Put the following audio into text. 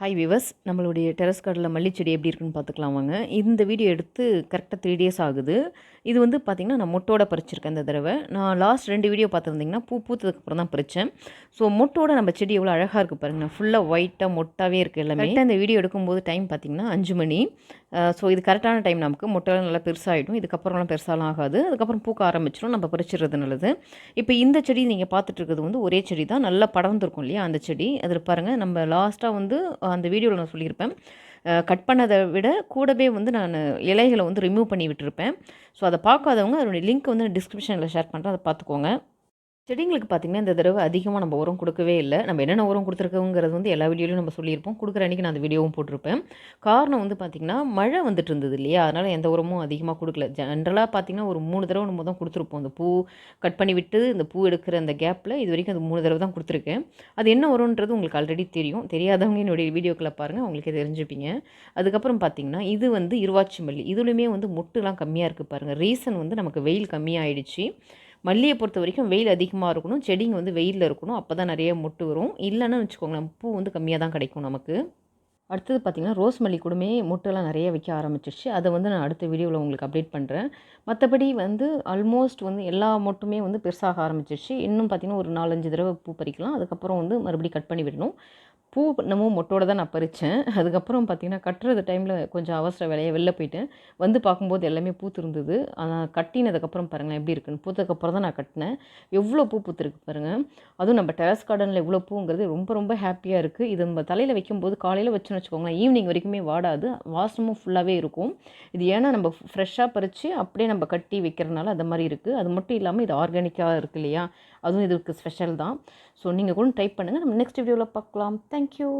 Hi விவஸ் நம்மளுடைய terrace கார்டில் மல்லிச்செடி எப்படி இருக்குன்னு பார்த்துக்கலாம் வாங்க. இந்த வீடியோ எடுத்து கரெக்டாக த்ரீ டேஸ் ஆகுது. இது வந்து பார்த்திங்கன்னா நான் மொட்டோட பறிச்சிருக்கேன் இந்த தடவை. நான் லாஸ்ட் ரெண்டு வீடியோ பார்த்துருந்தீங்கன்னா பூ பூத்ததுக்கப்புறம் தான் பறித்தேன் ஸோ மொட்டோட நம்ம செடி எவ்வளோ அழகாக இருக்குது பாருங்கள் ஃபுல்லாக ஒயிட்டாக மொட்டாவே இருக்குது எல்லாமே. கரெக்டாக இந்த வீடியோ எடுக்கும்போது டைம் பார்த்திங்கன்னா அஞ்சு மணி. ஸோ இது கரெக்டான டைம் நமக்கு முட்டைலாம் நல்லா பெருசாகிடும் இதுக்கப்புறம்லாம் பெருசாலாம் ஆகாது. அதுக்கப்புறம் பூக்க ஆரம்பிச்சிடும். நம்ம பறிச்சிடுறது நல்லது. இப்போ இந்த செடி நீங்கள் பார்த்துட்டு இருக்கிறது வந்து ஒரே செடி தான். நல்லா படர்ந்துருக்கும் இல்லையா அந்த செடி? அதில் பாருங்கள் நம்ம லாஸ்ட்டாக வந்து அந்த வீடியோவில் நான் சொல்லியிருப்பேன். கட் பண்ணதை விட கூடவே வந்து நான் இலைகளை வந்து ரிமூவ் பண்ணி விட்டுருப்பேன். ஸோ அதை பார்க்காதவங்க அதனுடைய லிங்க் வந்து டிஸ்கிரிப்ஷனில் ஷேர் பண்ணுறேன் அதை பார்த்துக்கோங்க. செடிங்களுக்கு பார்த்திங்கன்னா இந்த தடவை அதிகமாக நம்ம உரம் கொடுக்கவே இல்லை. நம்ம என்னென்ன உரம் கொடுத்துருக்கோங்கிறது வந்து எல்லா வீடியோலையும் நம்ம சொல்லியிருப்போம். கொடுக்குற அன்றைக்கி நான் அந்த வீடியோவும் போட்டிருப்பேன். காரணம் வந்து பார்த்திங்கன்னா மழை வந்துட்டு இருந்தது இல்லையா? அதனால் எந்த உரமும் அதிகமாக கொடுக்கல. ஜென்ரலாக பார்த்திங்கன்னா ஒரு மூணு தடவை நம்ம தான் கொடுத்துருப்போம். அந்த பூ கட் பண்ணி விட்டு இந்த பூ எடுக்கிற அந்த கேப்பில் இது வரைக்கும் அது மூணு தடவை தான் கொடுத்துருக்கேன். அது என்ன உரம்ன்றது உங்களுக்கு ஆல்ரெடி தெரியும். தெரியாதவங்க என்னுடைய வீடியோக்களை பாருங்கள் அவங்களுக்கே தெரிஞ்சுப்பீங்க. அதுக்கப்புறம் பார்த்திங்கன்னா இது வந்து இருவாச்சி மல்லி. இதுலையுமே வந்து மொட்டுலாம் கம்மியாக இருக்குது பாருங்கள் ரீசன் வந்து நமக்கு வெயில் கம்மியாகிடுச்சு மல்லியை பொறுத்த வரைக்கும் வெயில் அதிகமாக இருக்கணும் செடிங்க வந்து வெயிலில் இருக்கணும் அப்போ தான் நிறைய மொட்டு வரும். இல்லைன்னு வச்சுக்கோங்களேன் பூ வந்து கம்மியாக தான் கிடைக்கும் நமக்கு. அடுத்தது பார்த்திங்கன்னா ரோஸ் மல்லி கூடமே மொட்டெல்லாம் நிறைய வைக்க ஆரம்பிச்சிருச்சு. அதை வந்து நான் அடுத்த வீடியோவில் உங்களுக்கு அப்டேட் பண்ணுறேன் மற்றபடி வந்து ஆல்மோஸ்ட் வந்து எல்லா மொட்டுமே வந்து பெருசாக ஆரம்பிச்சிருச்சு. இன்னும் பார்த்திங்கன்னா ஒரு நாலஞ்சு தடவை பூ பறிக்கலாம். அதுக்கப்புறம் வந்து மறுபடியும் கட் பண்ணி விடணும். பூ இன்னமும் மொட்டோட தான் நான் பறித்தேன் அதுக்கப்புறம் பார்த்திங்கன்னா கட்டுறது டைமில் கொஞ்சம் அவசர வேலையை வெளில போயிட்டேன். வந்து பார்க்கும்போது எல்லாமே பூத்துருந்தது ஆனால் கட்டினதுக்கப்புறம் பாருங்களேன் எப்படி இருக்குன்னு. பூத்ததுக்கப்புறம் தான் நான் கட்டினேன். எவ்வளோ பூ பூத்துருக்கு பாருங்கள் அதுவும் நம்ம டெரஸ் கார்டனில் எவ்வளோ பூங்கிறது ரொம்ப ரொம்ப ஹாப்பியாக இருக்குது இது நம்ம தலையில் வைக்கும்போது காலையில் வச்சோன்னு வச்சுக்கோங்களேன். ஈவினிங் வரைக்குமே வாடாது. வாசமும் ஃபுல்லாகவே இருக்கும். இது ஏன்னா நம்ம ஃப்ரெஷ்ஷாக பறித்து அப்படியே நம்ம கட்டி வைக்கிறதுனால அது மாதிரி இருக்குது அது மட்டும் இல்லாமல் இது ஆர்கானிக்காக இருக்குது இல்லையா? அதுவும் இதுக்கு ஸ்பெஷல் தான். ஸோ நீங்கள் கூட ட்ரை பண்ணுங்கள் நம்ம நெக்ஸ்ட் வீடியோவில் பார்க்கலாம். தேங்க்யூ